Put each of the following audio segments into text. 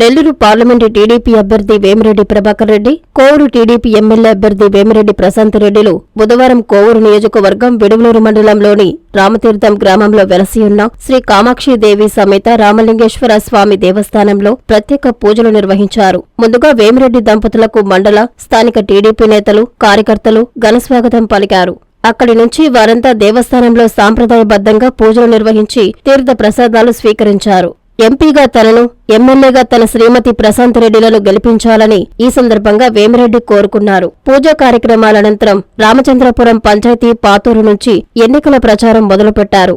Nellore parliament TDP అభ్యర్థి Vemireddy Prabhakar Reddy Kovur TDP MLA అభ్యర్థి వేమిరెడ్డి ప్రశాంత్ రెడ్డిలు బుధవారం కోవూరు నియోజకవర్గం విడువలూరు మండలంలోని రామతీర్థం గ్రామంలో వెలసి ఉన్న శ్రీ కామాక్షిదేవి సమేత రామలింగేశ్వర స్వామి దేవస్థానంలో ప్రత్యేక పూజలు నిర్వహించారు. ముందుగా వేమిరెడ్డి దంపతులకు మండల స్థానిక టీడీపీ నేతలు కార్యకర్తలు ఘనస్వాగతం పలికారు. అక్కడి నుంచి వారంతా దేవస్థానంలో సాంప్రదాయబద్ధంగా పూజలు నిర్వహించి తీర్థ ప్రసాదాలు స్వీకరించారు. ఎంపీగా తనను ఎమ్మెల్యేగా తన శ్రీమతి ప్రశాంత్ రెడ్డిలను గెలిపించాలని ఈ సందర్భంగా వేమిరెడ్డి కోరుకున్నారు. పూజా కార్యక్రమాల అనంతరం రామచంద్రపురం పంచాయతీ పాతూరు నుంచి ఎన్నికల ప్రచారం మొదలుపెట్టారు.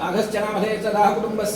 आगस्त्यनामध्ये यदा कुटुम्बस्य